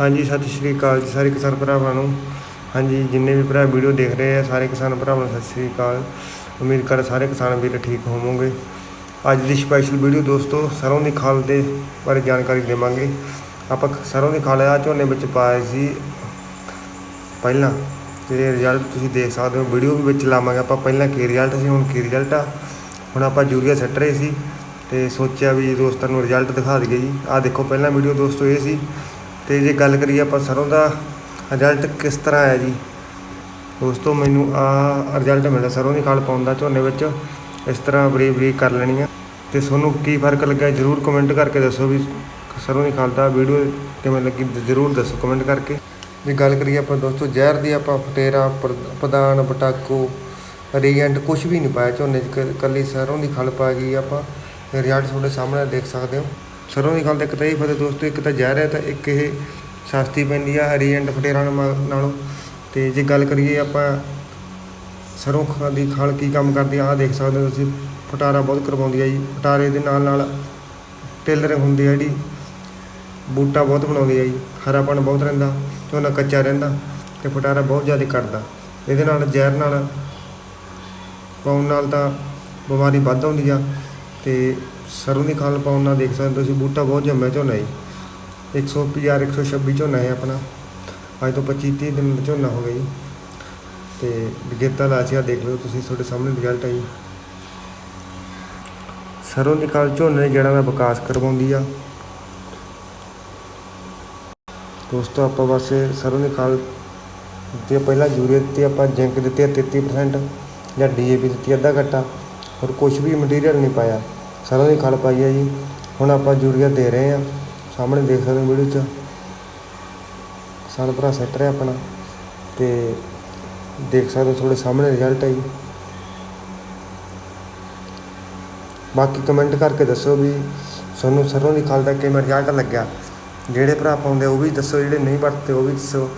ਹਾਂਜੀ, ਸਤਿ ਸ਼੍ਰੀ ਅਕਾਲ ਜੀ ਸਾਰੇ ਕਿਸਾਨ ਭਰਾਵਾਂ ਨੂੰ। ਹਾਂਜੀ, ਜਿੰਨੇ ਵੀ ਭਰਾ ਵੀਡੀਓ ਦੇਖ ਰਹੇ ਆ, ਸਾਰੇ ਕਿਸਾਨ ਭਰਾਵਾਂ ਨੂੰ ਸਤਿ ਸ਼੍ਰੀ ਅਕਾਲ। ਉਮੀਦ ਕਰ ਸਾਰੇ ਕਿਸਾਨ ਵੀਰ ਠੀਕ ਹੋਵੋਗੇ। ਅੱਜ ਦੀ ਸਪੈਸ਼ਲ ਵੀਡੀਓ ਦੋਸਤੋ ਸਰੋਂ ਦੀ ਖਾਲ ਦੇ ਬਾਰੇ ਜਾਣਕਾਰੀ ਦੇਵਾਂਗੇ। ਆਪਾਂ ਸਰੋਂ ਦੀ ਖਾਲ ਆ, ਝੋਨੇ ਵਿੱਚ ਪਾਇਆ ਸੀ ਪਹਿਲਾਂ। ਤੇ ਰਿਜ਼ਲਟ ਤੁਸੀਂ ਦੇਖ ਸਕਦੇ ਹੋ, ਵੀਡੀਓ ਵੀ ਵਿੱਚ ਲਾਵਾਂਗੇ ਆਪਾਂ। ਪਹਿਲਾਂ ਕੀ ਰਿਜ਼ਲਟ ਸੀ, ਹੁਣ ਕੀ ਰਿਜ਼ਲਟ ਆ? ਹੁਣ ਆਪਾਂ ਯੂਰੀਆ ਸੱਟ ਰਹੇ ਸੀ। ਤੇ ਸੋਚਿਆ ਵੀ ਦੋਸਤਾਂ ਨੂੰ ਰਿਜ਼ਲਟ ਦਿਖਾ ਦਈਏ ਜੀ। ਆਹ ਦੇਖੋ, ਪਹਿਲਾਂ ਵੀਡੀਓ ਦੋਸਤੋ ਇਹ ਸੀ ਤੇ ਜੇ ਗੱਲ ਕਰੀਏ ਆਪਾਂ ਸਰੋਂ ਦਾ ਰਿਜ਼ਲਟ ਕਿਸ ਤਰ੍ਹਾਂ ਆਇਆ ਜੀ? ਦੋਸਤੋ ਮੈਨੂੰ ਆ ਰਿਜ਼ਲਟ ਮਿਲਿਆ ਸਰੋਂ ਦੀ ਖਾਲ ਪਾਉਣ ਦਾ ਝੋਨੇ ਵਿੱਚ। ਇਸ ਤਰ੍ਹਾਂ ਬਰੀਕ ਬਰੀਕ ਕਰ ਲੈਣੀ ਆ। ਤੇ ਤੁਹਾਨੂੰ ਕੀ ਫ਼ਰਕ ਲੱਗਿਆ ਜਰੂਰ ਕਮੈਂਟ ਕਰਕੇ ਦੱਸੋ ਵੀ ਸਰੋਂ ਦੀ ਖਾਲ ਦਾ ਵੀਡੀਓ ਕਿਵੇਂ ਲੱਗੀ ਜਰੂਰ ਦੱਸੋ ਕਮੈਂਟ ਕਰਕੇ। ਜੇ ਗੱਲ ਕਰੀਏ ਆਪਾਂ ਦੋਸਤੋ ਜ਼ਹਿਰ ਦੀ ਆਪਾਂ ਫਟੇਰਾ ਪ੍ਰ- ਪ੍ਰਧਾਨ, ਪਟਾਕੋ, ਰੀਐਂਟ ਕੁਝ ਵੀ ਨਹੀਂ ਪਾਇਆ ਝੋਨੇ 'ਚ। ਕ- ਕੱਲੀ ਸਰੋਂ ਦੀ ਖਲ ਪਾ ਗਈ ਆਪਾਂ। ਰਿਜ਼ਲਟ ਤੁਹਾਡੇ ਸਾਹਮਣੇ ਦੇਖ ਸਕਦੇ ਹੋ। ਸਰੋਂ ਦੀ ਗੱਲ ਤਾਂ ਇੱਕ ਤਾਂ ਇਹ ਫਾਇਦਾ ਦੋਸਤੋ, ਇੱਕ ਤਾਂ ਜ਼ਹਿਰ ਹੈ ਤਾਂ ਇੱਕ ਇਹ ਸਸਤੀ ਪੈਂਦੀ ਆ, ਹਰੀ ਐਂਡ ਫਟੇਰਾਂ ਨਾਲੋਂ ਤੇ ਜੇ ਗੱਲ ਕਰੀਏ ਆਪਾਂ ਸਰੋਂ ਖ- ਦੀ ਖਲ ਕੀ ਕੰਮ ਕਰਦੀ ਆ, ਆਹ ਦੇਖ ਸਕਦੇ ਹੋ ਤੁਸੀਂ ਫਟਾਰਾ ਬਹੁਤ ਕਰਵਾਉਂਦੀ ਆ ਜੀ। ਫਟਾਰੇ ਦੇ ਨਾਲ ਨਾਲ ਟੇਲਰ ਹੁੰਦੀ ਆ ਜਿਹੜੀ, ਬੂਟਾ ਬਹੁਤ ਬਣਾਉਂਦੀ ਆ ਜੀ। ਹਰਾਪਣ ਬਹੁਤ ਰਹਿੰਦਾ, ਝੋਨਾ ਕੱਚਾ ਰਹਿੰਦਾ ਤੇ ਫਟਾਰਾ ਬਹੁਤ ਜ਼ਿਆਦਾ ਕੱਟਦਾ ਇਹਦੇ ਨਾਲ ਜ਼ਹਿਰ ਨਾਲ ਪਾਉਣ ਨਾਲ ਤਾਂ ਬਿਮਾਰੀ ਵੱਧ ਆਉਂਦੀ ਆ। ਤੇ ਸਰੋਂ ਦੀ ਖਾਲ ਪਾਉਣ ਨਾਲ ਦੇਖ ਸਕਦੇ ਹੋ ਤੁਸੀਂ, ਬੂਟਾ ਬਹੁਤ ਜੰਮਿਆ ਝੋਨਾ ਜੀ। 150 126 ਝੋਨਾ ਹੈ ਆਪਣਾ। ਅੱਜ ਤੋਂ 25 30 ਦਿਨ ਦਾ ਝੋਨਾ ਹੋ ਗਿਆ ਜੀ। ਤੇ ਵਿਗੇਤਾ ਲਾਚਿਆ ਦੇਖ ਲਓ ਤੁਸੀਂ, ਤੁਹਾਡੇ ਸਾਹਮਣੇ ਰਿਜ਼ਲਟ ਹੈ ਜੀ। ਸਰੋਂ ਦੀ ਖਾਲ ਝੋਨੇ ਜਿਹੜਾ ਜੜ੍ਹਾਂ ਦਾ ਵਿਕਾਸ ਕਰਵਾਉਂਦੀ ਆ। ਦੋਸਤੋ, ਆਪਾਂ ਬਸ ਇਹ ਸਰੋਂ ਦੀ ਖਾਲ ਦਿੱਤੀ ਪਹਿਲਾਂ ਯੂਰੀਆ ਦਿੱਤੀ, ਆਪਾਂ ਜ਼ਿੰਕ ਦਿੱਤੀ ਆ 33% ਜਾਂ ਡੀਏਪੀ ਦਿੱਤੀ ਅੱਧਾ ਘੱਟਾ ਹੋਰ ਕੁਝ ਵੀ ਮਟੀਰੀਅਲ ਨਹੀਂ ਪਾਇਆ। ਸਰੋਂ ਦੀ ਖਾਲ ਪਾਈ ਹੈ ਜੀ। ਹੁਣ ਆਪਾਂ ਯੂਰੀਆ ਦੇ ਰਹੇ ਹਾਂ ਸਾਹਮਣੇ ਦੇਖ ਸਕਦੇ ਹੋ ਵੀਡੀਓ 'ਚ। ਕਿਸਾਨ ਭਰਾ ਸੈੱਟ ਰਿਹਾ ਆਪਣਾ। ਤੇ ਦੇਖ ਸਕਦੇ ਹੋ ਤੁਹਾਡੇ ਸਾਹਮਣੇ ਰਿਜ਼ਲਟ ਹੈ ਜੀ। ਬਾਕੀ ਕਮੈਂਟ ਕਰਕੇ ਦੱਸੋ ਵੀ ਤੁਹਾਨੂੰ ਸਰੋਂ ਦੀ ਖਾਲ ਦਾ ਕਿਵੇਂ ਰਿਜ਼ਲਟ ਲੱਗਿਆ। ਜਿਹੜੇ ਭਰਾ ਪਾਉਂਦੇ ਉਹ ਵੀ ਦੱਸੋ, ਜਿਹੜੇ ਨਹੀਂ ਵਰਤਦੇ ਉਹ ਵੀ ਦੱਸੋ।